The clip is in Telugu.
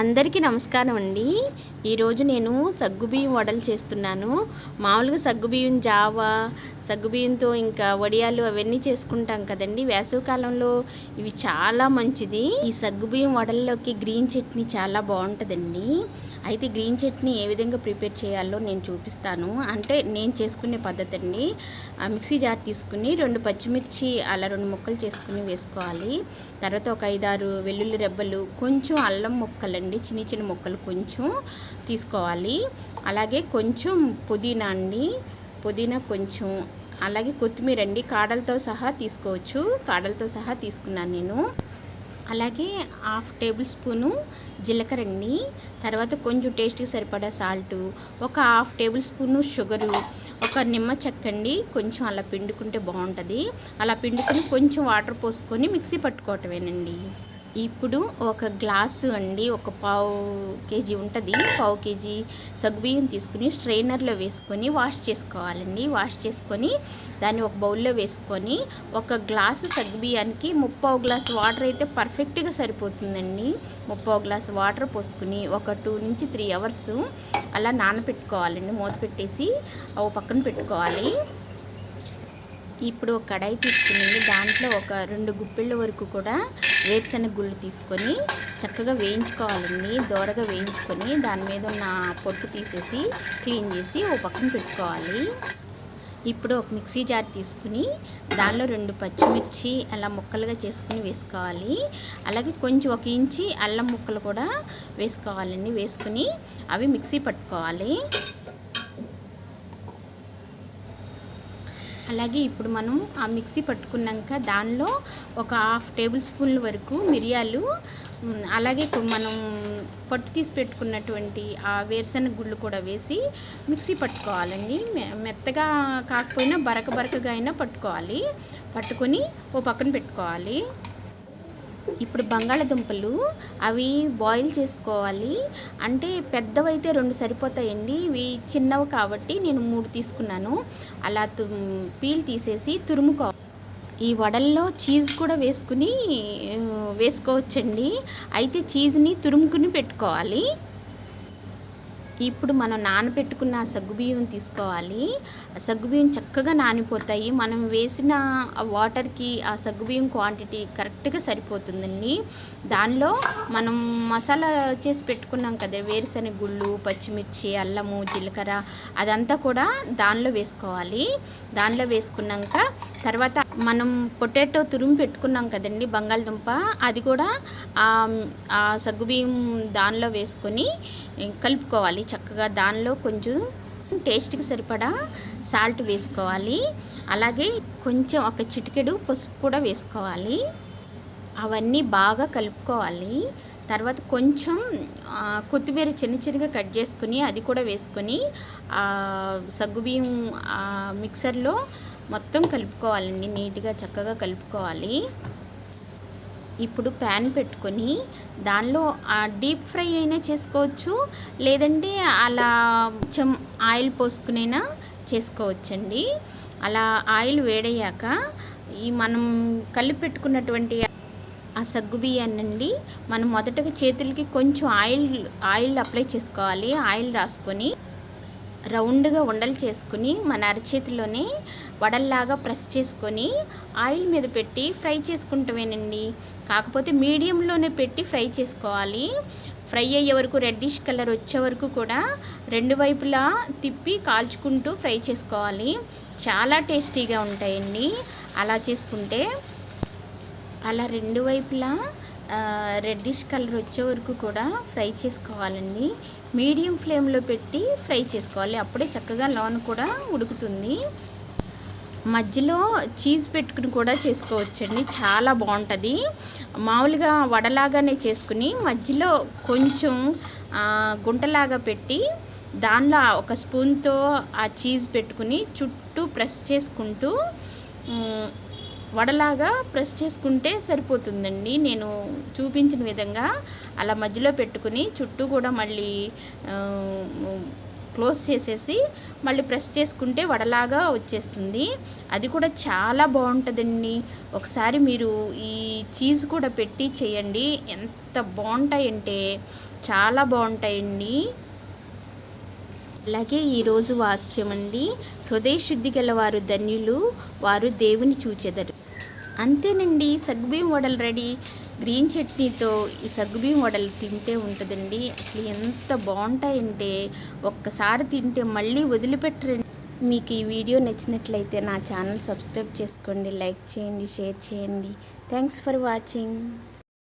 అందరికీ నమస్కారం అండి. ఈరోజు నేను సగ్గుబియ్యం వడలు చేస్తున్నాను. మామూలుగా సగ్గుబియ్యం జావా సగ్గుబియ్యంతో ఇంకా వడియాలు అవన్నీ చేసుకుంటాం కదండి. వేసవికాలంలో ఇవి చాలా మంచిది. ఈ సగ్గుబియ్యం వడల్లోకి గ్రీన్ చట్నీ చాలా బాగుంటుందండి. అయితే గ్రీన్ చట్నీ ఏ విధంగా ప్రిపేర్ చేయాలో నేను చూపిస్తాను. అంటే నేను చేసుకునే పద్ధతి అండి. ఆ మిక్సీ జార్ తీసుకుని రెండు పచ్చిమిర్చి అలా రెండు ముక్కలు చేసుకుని వేసుకోవాలి. తర్వాత ఒక ఐదారు వెల్లుల్లి రెబ్బలు కొంచెం అల్లం అండి చిన్న చిన్న ముక్కలు కొంచెం తీసుకోవాలి. అలాగే కొంచెం పుదీనా అండి. పుదీనా కొంచెం అలాగే కొత్తిమీర అండి. కాడలతో సహా తీసుకోవచ్చు. కాడలతో సహా తీసుకున్నాను నేను. అలాగే హాఫ్ టేబుల్ స్పూను జీలకర్ర అండి. తర్వాత కొంచెం టేస్ట్కి సరిపడా సాల్టు ఒక హాఫ్ టేబుల్ స్పూను షుగరు ఒక నిమ్మ చెక్క అండి. కొంచెం అలా పిండుకుంటే బాగుంటుంది. అలా పిండుకొని కొంచెం వాటర్ పోసుకొని మిక్సీ పట్టుకోవటమేనండి. ఇప్పుడు ఒక గ్లాసు అండి ఒక పావు కేజీ ఉంటుంది. పావు కేజీ సగ్గుబియ్యం తీసుకుని స్ట్రైనర్లో వేసుకొని వాష్ చేసుకోవాలండి. వాష్ చేసుకొని దాన్ని ఒక బౌల్లో వేసుకొని ఒక గ్లాసు సగ్గుబియ్యానికి ముప్పావు గ్లాసు వాటర్ అయితే పర్ఫెక్ట్గా సరిపోతుందండి. ముప్పావు గ్లాసు వాటర్ పోసుకుని ఒక టూ నుంచి త్రీ అవర్స్ అలా నానబెట్టుకోవాలండి మూత పెట్టేసి ఓ పక్కన పెట్టుకోవాలి. ఇప్పుడు ఒక కడాయి తీసుకుని దాంట్లో ఒక రెండు గుప్పిళ్ళ వరకు కూడా వేరుశనగ గుళ్ళు తీసుకొని చక్కగా వేయించుకోవాలండి. దోరగా వేయించుకొని దాని మీద ఉన్న పొట్టు తీసేసి క్లీన్ చేసి ఓ పక్కన పెట్టుకోవాలి. ఇప్పుడు ఒక మిక్సీ జార్ తీసుకుని దానిలో రెండు పచ్చిమిర్చి అలా ముక్కలుగా చేసుకుని వేసుకోవాలి. అలాగే కొంచెం ఒక ఇంచి అల్లం ముక్కలు కూడా వేసుకోవాలండి. వేసుకుని అవి మిక్సీ పట్టుకోవాలి. అలాగే ఇప్పుడు మనం ఆ మిక్సీ పట్టుకున్నాక దానిలో ఒక హాఫ్ టేబుల్ స్పూన్ల వరకు మిరియాలు అలాగే మనం పట్టు తీసి పెట్టుకున్నటువంటి ఆ వేరుశనగ గుళ్ళు కూడా వేసి మిక్సీ పట్టుకోవాలండి. మెత్తగా కాకపోయినా బరక బరకగా అయినా పట్టుకోవాలి. పట్టుకొని ఓ పక్కన పెట్టుకోవాలి. ఇప్పుడు బంగాళదుంపలు అవి బాయిల్ చేసుకోవాలి. అంటే పెద్దవైతే రెండు సరిపోతాయండి. ఇవి చిన్నవి కాబట్టి నేను మూడు తీసుకున్నాను. అలా పీల్ తీసేసి తురుముకో ఈ వడల్లో చీజ్ కూడా వేసుకుని వేసుకోవచ్చండి. అయితే చీజ్ని తురుముకుని పెట్టుకోవాలి. ఇప్పుడు మనం నానబెట్టుకున్న సగ్గుబియ్యం తీసుకోవాలి. ఆ సగ్గుబియ్యం చక్కగా నానిపోతాయి. మనం వేసిన వాటర్కి ఆ సగ్గుబియ్యం క్వాంటిటీ కరెక్ట్గా సరిపోతుందండి. దానిలో మనం మసాలా చేసి పెట్టుకున్నాం కదా వేరుశనగ గుళ్ళు పచ్చిమిర్చి అల్లము జీలకర్ర అదంతా కూడా దానిలో వేసుకోవాలి. దానిలో వేసుకున్నాక తర్వాత మనం పొటాటో తురుము పెట్టుకున్నాం కదండి బంగాళదుంప. అది కూడా ఆ సగ్గుబియ్యం దానిలో వేసుకొని కలుపుకోవాలి. చక్కగా దానిలో కొంచెం టేస్ట్కి సరిపడా సాల్ట్ వేసుకోవాలి. అలాగే కొంచెం ఒక చిటికెడు పసుపు కూడా వేసుకోవాలి. అవన్నీ బాగా కలుపుకోవాలి. తర్వాత కొంచెం కొత్తిమీర చిన్న చిన్నగా కట్ చేసుకుని అది కూడా వేసుకొని సగ్గుబియ్యం మిక్సర్లో మొత్తం కలుపుకోవాలండి నీట్గా చక్కగా కలుపుకోవాలి. ఇప్పుడు ప్యాన్ పెట్టుకొని దానిలో డీప్ ఫ్రై అయినా చేసుకోవచ్చు లేదంటే అలా కొంచెం ఆయిల్ పోసుకునైనా చేసుకోవచ్చండి. అలా ఆయిల్ వేడయ్యాక ఈ మనం కలిపి పెట్టుకున్నటువంటి ఆ సగ్గు బియ్యాన్నండి మనం మొదటగా చేతులకి కొంచెం ఆయిల్ ఆయిల్ అప్లై చేసుకోవాలి ఆయిల్ రాసుకొని రౌండ్గా ఉండలు చేసుకుని మన అరచేతిలోనే వడల్లాగా ప్రెస్ చేసుకొని ఆయిల్ మీద పెట్టి ఫ్రై చేసుకుంటామేనండి. కాకపోతే మీడియంలోనే పెట్టి ఫ్రై చేసుకోవాలి. ఫ్రై అయ్యే వరకు రెడ్డిష్ కలర్ వచ్చే వరకు కూడా రెండు వైపులా తిప్పి కాల్చుకుంటూ ఫ్రై చేసుకోవాలి. చాలా టేస్టీగా ఉంటాయండి. అలా చేసుకుంటే అలా రెండు వైపులా రెడ్డిష్ కలర్ వచ్చే వరకు కూడా ఫ్రై చేసుకోవాలండి. మీడియం ఫ్లేమ్లో పెట్టి ఫ్రై చేసుకోవాలి. అప్పుడే చక్కగా లోన్ కూడా ఉడుకుతుంది. మధ్యలో చీజ్ పెట్టుకుని కూడా చేసుకోవచ్చండి. చాలా బాగుంటుంది. మామూలుగా వడలాగానే చేసుకుని మధ్యలో కొంచెం గుంటలాగా పెట్టి దానిలో ఒక స్పూన్తో ఆ చీజ్ పెట్టుకుని చుట్టూ ప్రెస్ చేసుకుంటూ వడలాగా ప్రెస్ చేసుకుంటే సరిపోతుందండి. నేను చూపించిన విధంగా అలా మధ్యలో పెట్టుకుని చుట్టూ కూడా మళ్ళీ క్లోజ్ చేసేసి మళ్ళీ ప్రెస్ చేసుకుంటే వడలాగా వచ్చేస్తుంది. అది కూడా చాలా బాగుంటుందండి. ఒకసారి మీరు ఈ చీజ్ కూడా పెట్టి చేయండి. ఎంత బాగుంటాయంటే చాలా బాగుంటాయండి. అలాగే ఈరోజు వాక్యం అండి హృదయ శుద్ధి ధన్యులు వారు దేవుని చూచెదరు. అంతేనండి సగ్గుబియ్యం వడలు రెడీ. గ్రీన్ చట్నీతో ఈ సగ్గుబియ్యం వడలు తింటే ఉంటుందండి. అసలు ఎంత బాగుంటాయంటే ఒక్కసారి తింటే మళ్ళీ వదిలిపెట్టరండి మీకు ఈ వీడియో నచ్చినట్లయితే నా ఛానల్ సబ్స్క్రైబ్ చేసుకోండి లైక్ చేయండి షేర్ చేయండి. Thanks for watching.